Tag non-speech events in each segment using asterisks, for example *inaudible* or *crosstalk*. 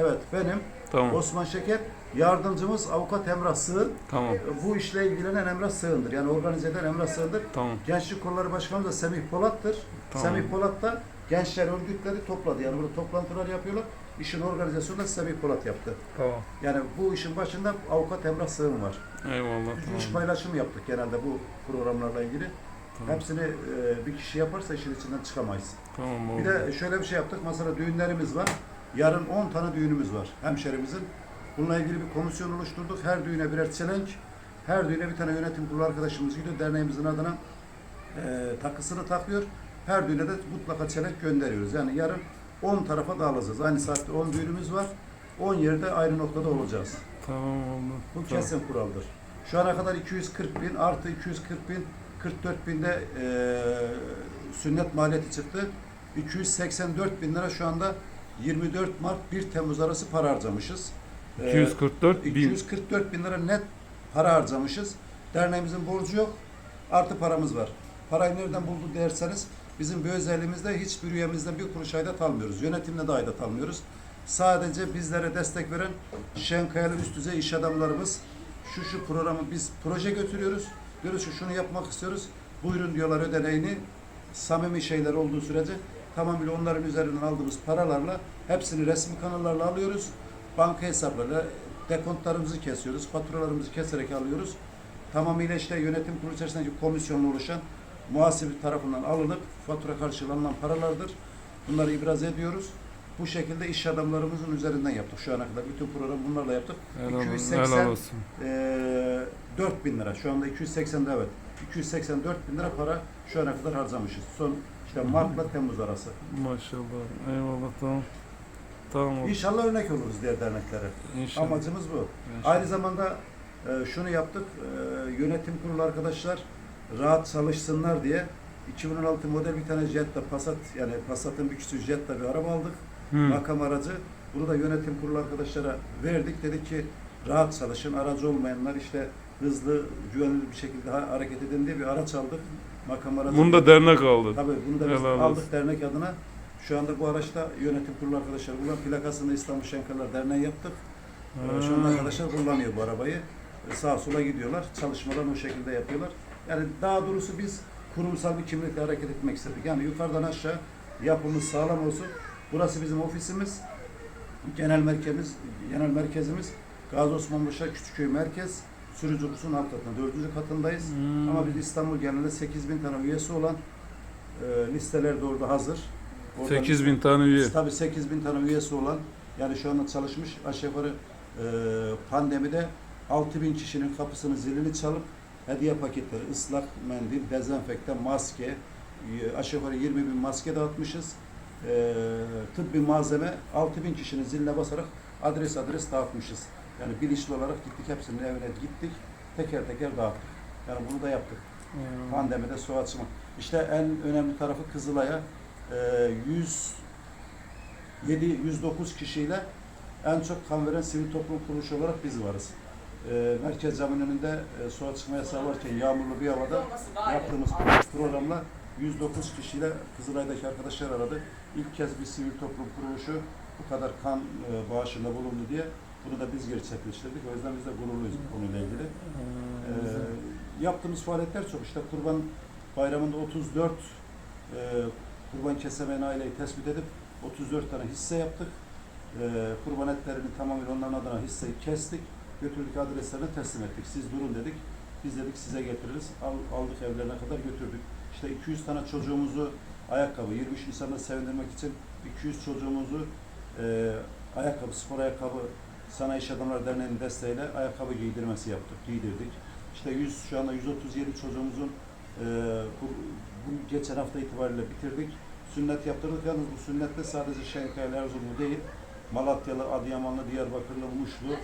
Evet benim Tamam. Osman Şeker. Yardımcımız avukat Emrah Sığın. Tamam. Bu işle ilgilenen Emrah Sığın'dır. Yani organize eden Emrah Sığın'dır. Tamam. Gençlik Kolları Başkanımız da Semih Polat'tır. Tamam. Semih Polat da gençler örgütleri topladı. Yani burada toplantılar yapıyorlar. İşin organizasyonu da Semih Polat yaptı. Tamam. Yani bu işin başında avukat Emrah Sığın var. Eyvallah. Biz iş Tamam. paylaşımı yaptık genelde bu programlarla ilgili. Tamam. Hepsini e, bir kişi yaparsa işin içinden çıkamayız. Tamam oldu. Bir de şöyle bir şey yaptık. Mesela düğünlerimiz var. Yarın 10 tane düğünümüz var hemşerimizin. Bununla ilgili bir komisyon oluşturduk. Her düğüne birer çelenk, her düğüne bir tane yönetim kurulu arkadaşımız gidiyor. Derneğimizin adına e, takısını takıyor. Her düğüne de mutlaka çelenk gönderiyoruz. Yani yarın 10 tarafa dağılacağız. Aynı saatte 10 düğünümüz var. 10 yerde ayrı noktada olacağız. Tamam oldu. Bu Tamam. kesin kuraldır. Şu ana kadar 240 bin artı 240 bin 44 binde e, sünnet maliyeti çıktı. 284 bin lira şu anda 24 Mart 1 Temmuz arası para harcamışız. E, 244 bin. 244 bin lira net para harcamışız. Derneğimizin borcu yok. Artı paramız var. Parayı nereden buldu derseniz bizim bir özelliğimizde hiçbir üyemizden bir kuruş aidat almıyoruz. Yönetimle de aidat almıyoruz. Sadece bizlere destek veren Şenkayalı üst düzey iş adamlarımız şu şu programı biz proje götürüyoruz. Diyoruz ki şunu yapmak istiyoruz. Buyurun diyorlar ödeneğini. Samimi şeyler olduğu sürece tamamıyla onların üzerinden aldığımız paralarla hepsini resmi kanallarla alıyoruz. Banka hesaplarıyla dekontlarımızı kesiyoruz. Faturalarımızı keserek alıyoruz. Tamamıyla işte yönetim kurulu içerisindeki komisyonla oluşan muhasebe tarafından alınıp fatura karşılığı alınan paralardır. Bunları ibraz ediyoruz. Bu şekilde iş adamlarımızın üzerinden yaptık şu ana kadar. Bütün program bunlarla yaptık. Helal, olsun, 280 helal olsun. Eee 4 bin lira. Şu anda 280 evet. 284 bin lira para şu ana kadar harcamışız. Son işte Mart'la Temmuz arası. Maşallah. Eyvallah tamam. Tamam oldu. İnşallah örnek oluruz diğer derneklere. İnşallah. Amacımız bu. İnşallah. Aynı zamanda e, şunu yaptık. E, yönetim kurulu arkadaşlar rahat çalışsınlar diye 2016 model bir tane Jetta Passat yani Passat'ın bir küçük Jetta bir araba aldık. Hı. Makam aracı. Bunu da yönetim kurulu arkadaşlara verdik. Dedik ki rahat çalışın. Aracı olmayanlar işte hızlı, güvenli bir şekilde ha- hareket edin diye bir araç aldık. Makam aracı. Bunu da dernek aldı. Tabii bunu da biz Helal aldık dernek adına. Şu anda bu araçta yönetim kurulu arkadaşlar kullan plakasını İstanbul Şenkarlar Derneği yaptık. Ee, Şu anda arkadaşlar kullanıyor bu arabayı. Ee, Sağa sola gidiyorlar. Çalışmalarını o şekilde yapıyorlar. Yani daha doğrusu biz kurumsal bir kimlikle hareket etmek istedik. Yani yukarıdan aşağı yapımız sağlam olsun. Burası bizim ofisimiz. Genel merkezimiz, genel merkezimiz Gazi Osman Paşa Küçükköy Merkez. Sürücü kursunun alt katında, dördüncü katındayız. Hmm. Ama biz İstanbul genelinde 8 bin tane üyesi olan e, listeler de orada hazır. Oradan- 8 bin tane üye. Tabii 8 bin tane üyesi olan yani şu anda çalışmış aşağı yukarı e, pandemide 6 bin kişinin kapısını zilini çalıp hediye paketleri, ıslak mendil, dezenfektan, maske, e, aşağı yukarı 20 bin maske dağıtmışız. E, tıbbi malzeme 6 bin kişinin ziline basarak adres adres dağıtmışız. Yani bilinçli olarak gittik hepsinin evine gittik teker teker dağıttık. Yani bunu da yaptık. Hmm. Pandemide su açmak. İşte en önemli tarafı Kızılay'a e, 107 109 kişiyle en çok kan veren sivil toplum kuruluşu olarak biz varız. E, Merkez Camii'nin önünde e, su açma yasağı varken yağmurlu bir havada yaptığımız programla 109 kişiyle Kızılay'daki arkadaşlar aradı. İlk kez bir sivil toplum kuruluşu bu kadar kan e, bağışında bulundu diye bunu da biz gerçekleştirdik. O yüzden biz de gururluyuz bu konuyla ilgili. Ee, yaptığımız faaliyetler çok. İşte Kurban Bayramı'nda 34 e, kurban kesemeyen aileyi tespit edip 34 tane hisse yaptık. E, kurban etlerini tamamıyla onların adına hisseyi kestik. Götürdük adreslerine teslim ettik. Siz durun dedik. Biz dedik size getiririz. Al, aldık evlerine kadar götürdük. İşte 200 tane çocuğumuzu ayakkabı, 23 Nisan'da sevindirmek için 200 çocuğumuzu e, ayakkabı, spor ayakkabı Sanayi İş Adamları Derneği'nin desteğiyle ayakkabı giydirmesi yaptık, giydirdik. İşte 100, şu anda 137 çocuğumuzun e, bu, bu geçen hafta itibariyle bitirdik. Sünnet yaptırdık. Yalnız bu sünnette sadece Şenkaya'lı, Erzurumlu değil, Malatyalı, Adıyamanlı, Diyarbakırlı, Muşlu,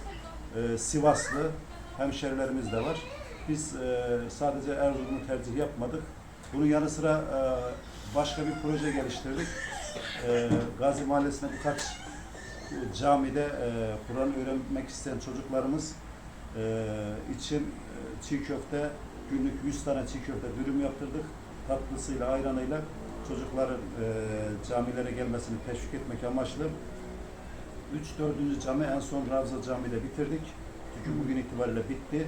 e, Sivaslı hemşerilerimiz de var. Biz e, sadece Erzurum'u tercih yapmadık. Bunun yanı sıra e, başka bir proje geliştirdik. E, Gazi Mahallesi'nde birkaç camide e, Kur'an öğrenmek isteyen çocuklarımız e, için e, çiğ köfte, günlük 100 tane çiğ köfte dürüm yaptırdık. Tatlısıyla, ayranıyla çocukların e, camilere gelmesini teşvik etmek amaçlı 3 4. cami en son Ravza Camii'de bitirdik. Çünkü bugün itibariyle bitti.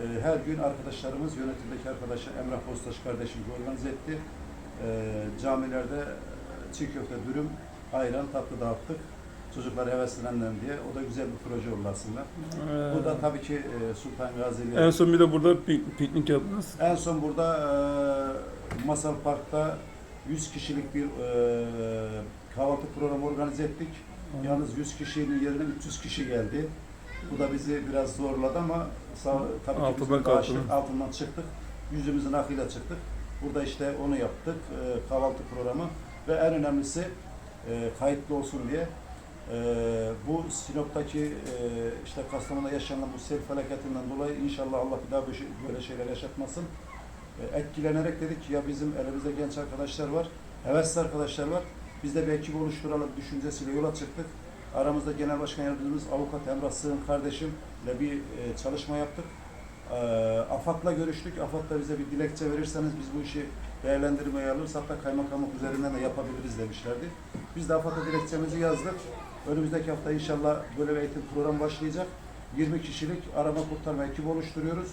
Ee, her gün arkadaşlarımız, yönetimdeki arkadaşlar Emrah Postaş kardeşimiz organize etti. Ee, camilerde e, çiğ köfte, dürüm, ayran, tatlı dağıttık. Çocuklar heveslenenler diye. O da güzel bir proje oldu aslında. Bu da tabii ki e, Sultan Gazi'yle en son bir de burada pik- piknik yaptınız. en son burada e, Masal Park'ta 100 kişilik bir e, kahvaltı programı organize ettik. Yalnız 100 kişinin yerine 300 kişi geldi. Bu da bizi biraz zorladı ama sağ, tabii ki biz bağışlık altından çıktık. Yüzümüzün akıyla çıktık. Burada işte onu yaptık. e, kahvaltı programı ve en önemlisi e, kayıtlı olsun diye e, bu Sinop'taki e, işte Kastamonu'da yaşanan bu sel felaketinden dolayı inşallah Allah bir daha böyle, şey- böyle şeyler yaşatmasın. E, etkilenerek dedik ki ya bizim elimizde genç arkadaşlar var, hevesli arkadaşlar var. Biz de bir ekip oluşturalım düşüncesiyle yola çıktık. Aramızda Genel Başkan Yardımcımız Avukat Emrah Sığın kardeşimle bir e, çalışma yaptık. E, AFAD'la görüştük. AFAD da bize bir dilekçe verirseniz biz bu işi değerlendirmeye alırız. Hatta kaymakamlık üzerinden de yapabiliriz demişlerdi. Biz de AFAD'a dilekçemizi yazdık. Önümüzdeki hafta inşallah böyle bir eğitim programı başlayacak. 20 kişilik arama kurtarma ekibi oluşturuyoruz.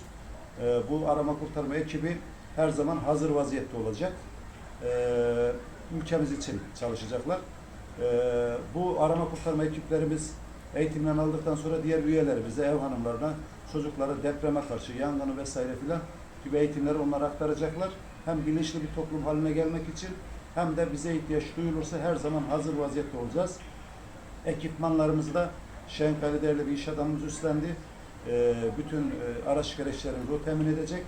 E, bu arama kurtarma ekibi her zaman hazır vaziyette olacak. E, ülkemiz için çalışacaklar. Ee, bu arama kurtarma ekiplerimiz eğitimden aldıktan sonra diğer üyelerimize, ev hanımlarına, çocuklara depreme karşı, yangını vesaire filan gibi eğitimleri onlara aktaracaklar. Hem bilinçli bir toplum haline gelmek için hem de bize ihtiyaç duyulursa her zaman hazır vaziyette olacağız. Ekipmanlarımızı da Şenkali değerli bir iş adamımız üstlendi. Ee, bütün e, araç gereçlerimizi o temin edecek.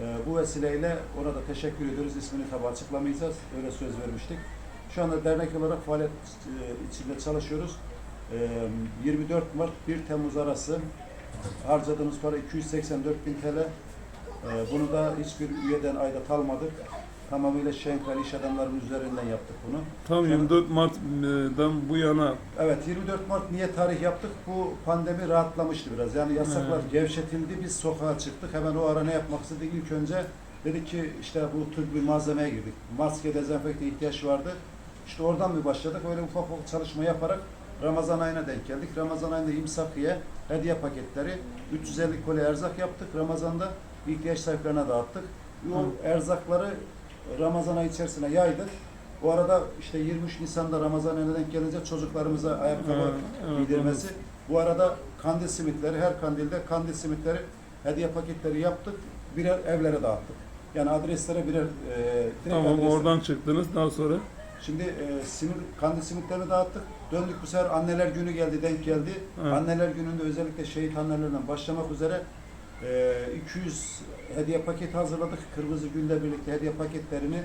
Ee, bu vesileyle ona da teşekkür ediyoruz. İsmini tabi açıklamayacağız. Öyle söz vermiştik. Şu anda dernek olarak faaliyet e, içinde çalışıyoruz. Ee, 24 Mart 1 Temmuz arası harcadığımız para 284 bin TL. Bunu da hiçbir üyeden aidat almadık. Tamamıyla Şenkali iş adamlarının üzerinden yaptık bunu. Tam 24 Mart'dan bu yana Evet 24 Mart niye tarih yaptık? Bu pandemi rahatlamıştı biraz. Yani yasaklar Evet. gevşetildi. Biz sokağa çıktık. Hemen o ara ne yapmak istedik? İlk önce dedik ki işte bu tür bir malzemeye girdik. Maske, dezenfekte ihtiyaç vardı. İşte oradan bir başladık. Öyle ufak ufak çalışma yaparak Ramazan ayına denk geldik. Ramazan ayında imsakiye hediye paketleri 350 koli erzak yaptık. Ramazan'da ihtiyaç sahiplerine dağıttık. O erzakları Ramazan ayı içerisine yaydık. Bu arada işte 23 Nisan'da Ramazan ayına denk gelince çocuklarımıza ayakkabı Evet, evet, giydirmesi. Bu arada kandil simitleri, her kandilde kandil simitleri, hediye paketleri yaptık. Birer evlere dağıttık. Yani adreslere birer e, direkt tamam adresler- oradan çıktınız daha sonra Şimdi e, simit, kandil simitlerini dağıttık. Döndük bu sefer anneler günü geldi, denk geldi. Evet. Anneler gününde özellikle şehit annelerden başlamak üzere e, 200 hediye paketi hazırladık. Kırmızı Gül'le birlikte hediye paketlerini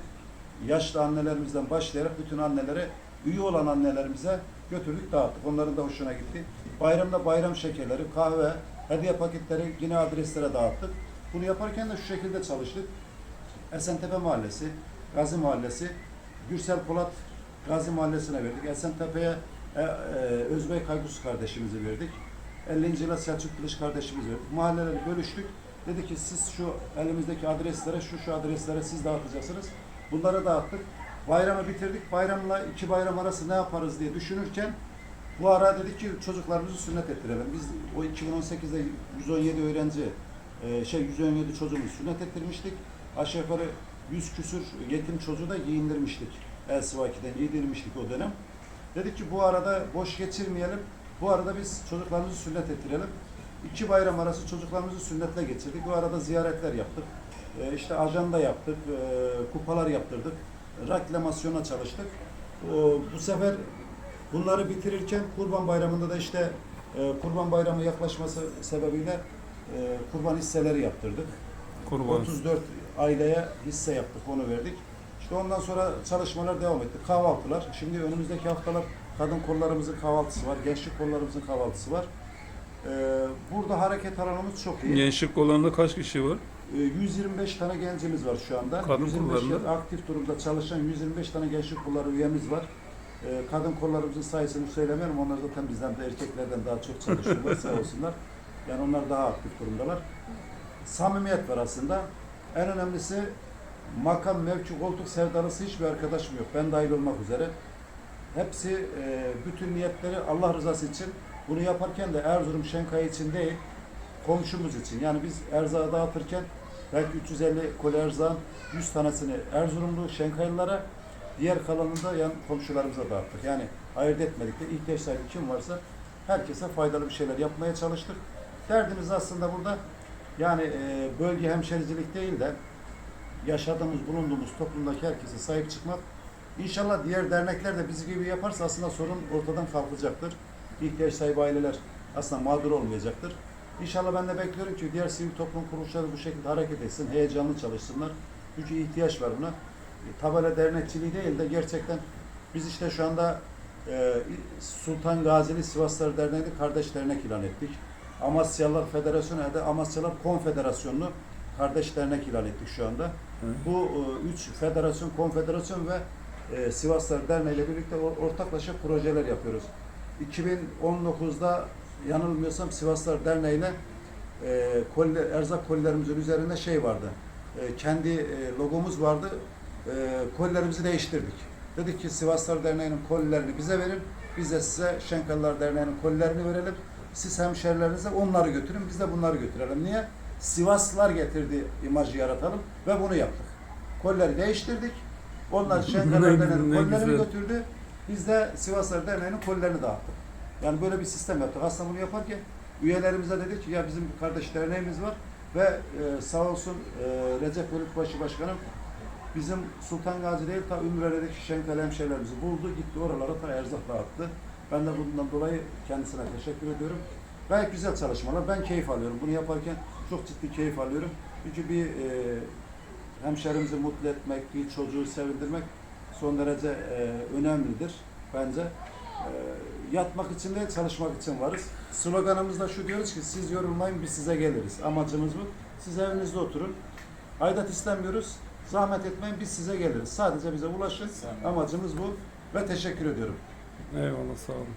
yaşlı annelerimizden başlayarak bütün annelere, üye olan annelerimize götürdük, dağıttık. Onların da hoşuna gitti. Bayramda bayram şekerleri, kahve, hediye paketleri yine adreslere dağıttık. Bunu yaparken de şu şekilde çalıştık. Esentepe Mahallesi, Gazi Mahallesi, Gürsel Polat Gazi Mahallesi'ne verdik. Esentepe'ye e, e, Özbey Kaygus kardeşimizi verdik. 50. yıla Selçuk Kılıç kardeşimizi verdik. Mahalleleri bölüştük. Dedi ki siz şu elimizdeki adreslere, şu şu adreslere siz dağıtacaksınız. Bunları dağıttık. Bayramı bitirdik. Bayramla iki bayram arası ne yaparız diye düşünürken bu ara dedik ki çocuklarımızı sünnet ettirelim. Biz o 2018'de 117 öğrenci, e, şey 117 çocuğumuzu sünnet ettirmiştik. Aşağı yukarı 100 küsür yetim çocuğu da giyindirmiştik. El Sıvaki'den giydirmiştik o dönem. Dedik ki bu arada boş geçirmeyelim. Bu arada biz çocuklarımızı sünnet ettirelim. İki bayram arası çocuklarımızı sünnetle geçirdik. Bu arada ziyaretler yaptık. E, işte ajanda yaptık, e, kupalar yaptırdık. Reklamasyona çalıştık. O, bu sefer bunları bitirirken Kurban Bayramı'nda da işte e, Kurban Bayramı yaklaşması sebebiyle e, kurban hisseleri yaptırdık. kurban. 34 aileye hisse yaptık, onu verdik. İşte ondan sonra çalışmalar devam etti. Kahvaltılar. Şimdi önümüzdeki haftalar kadın kollarımızın kahvaltısı var, gençlik kollarımızın kahvaltısı var. Ee, burada hareket alanımız çok iyi. Gençlik kollarında kaç kişi var? Ee, 125 tane gencimiz var şu anda. Kadın 125 kollarında? aktif durumda çalışan 125 tane gençlik kolları üyemiz var. Ee, kadın kollarımızın sayısını söylemiyorum. Onlar zaten bizden de erkeklerden daha çok çalışıyorlar sağ olsunlar. Yani onlar daha aktif durumdalar. Samimiyet var aslında. En önemlisi makam, mevki, koltuk sevdalısı hiçbir arkadaşım yok. Ben dahil olmak üzere. hepsi e, bütün niyetleri Allah rızası için. Bunu yaparken de Erzurum Şenkayı için değil, komşumuz için. Yani biz erzağı dağıtırken belki 350 koli erzağın 100 tanesini Erzurumlu Şenkaylılara, diğer kalanını da yan komşularımıza dağıttık. Yani ayırt etmedik de ihtiyaç sahibi kim varsa herkese faydalı bir şeyler yapmaya çalıştık. Derdimiz aslında burada yani e, bölge hemşericilik değil de yaşadığımız, bulunduğumuz toplumdaki herkese sahip çıkmak. İnşallah diğer dernekler de biz gibi yaparsa aslında sorun ortadan kalkacaktır. İhtiyaç sahibi aileler aslında mağdur olmayacaktır. İnşallah ben de bekliyorum ki diğer sivil toplum kuruluşları bu şekilde hareket etsin, heyecanlı çalışsınlar. Çünkü ihtiyaç var buna. E, Tabela dernekçiliği değil de gerçekten biz işte şu anda e, Sultan Gazili Sivaslar Derneği'ni kardeş dernek ilan ettik. Amasyalılar Federasyonu ya da Amasyalılar Konfederasyonu'nu kardeş dernek ilan ettik şu anda. Bu e, üç federasyon, konfederasyon ve e, Sivaslar Derneği ile birlikte ortaklaşa projeler yapıyoruz. 2019'da yanılmıyorsam Sivaslar Derneği ile e, koli, erzak kolilerimizin üzerinde şey vardı. E, kendi e, logomuz vardı. E, kolilerimizi değiştirdik. Dedik ki Sivaslar Derneği'nin kolilerini bize verin. Biz de size Şenkallar Derneği'nin kolilerini verelim. Siz hemşerilerinize onları götürün. Biz de bunları götürelim. Niye? Sivaslılar getirdi imajı yaratalım ve bunu yaptık. Kolleri değiştirdik. Onlar *laughs* Ne Derneği'nin güzel. götürdü. Biz de Sivaslar Derneği'nin kolilerini dağıttık. Yani böyle bir sistem yaptık. Aslında bunu yaparken üyelerimize dedik ki ya bizim bir kardeş derneğimiz var ve e, sağ olsun e, Recep Bölükbaşı Başkanım bizim Sultan Gazi değil ta Ümraniye'deki Şenkale hemşehrilerimizi buldu. Gitti oralara ta erzak dağıttı. Ben de bundan dolayı kendisine teşekkür ediyorum. Gayet güzel çalışmalar. Ben keyif alıyorum. Bunu yaparken çok ciddi keyif alıyorum. Çünkü bir e, hemşerimizi mutlu etmek, bir çocuğu sevindirmek son derece e, önemlidir bence. E, yatmak için değil, çalışmak için varız. Sloganımızda şu diyoruz ki siz yorulmayın biz size geliriz. Amacımız bu. Siz evinizde oturun. Aidat istemiyoruz. Zahmet etmeyin biz size geliriz. Sadece bize ulaşın. Amacımız bu ve teşekkür ediyorum. Eyvallah sağ olun.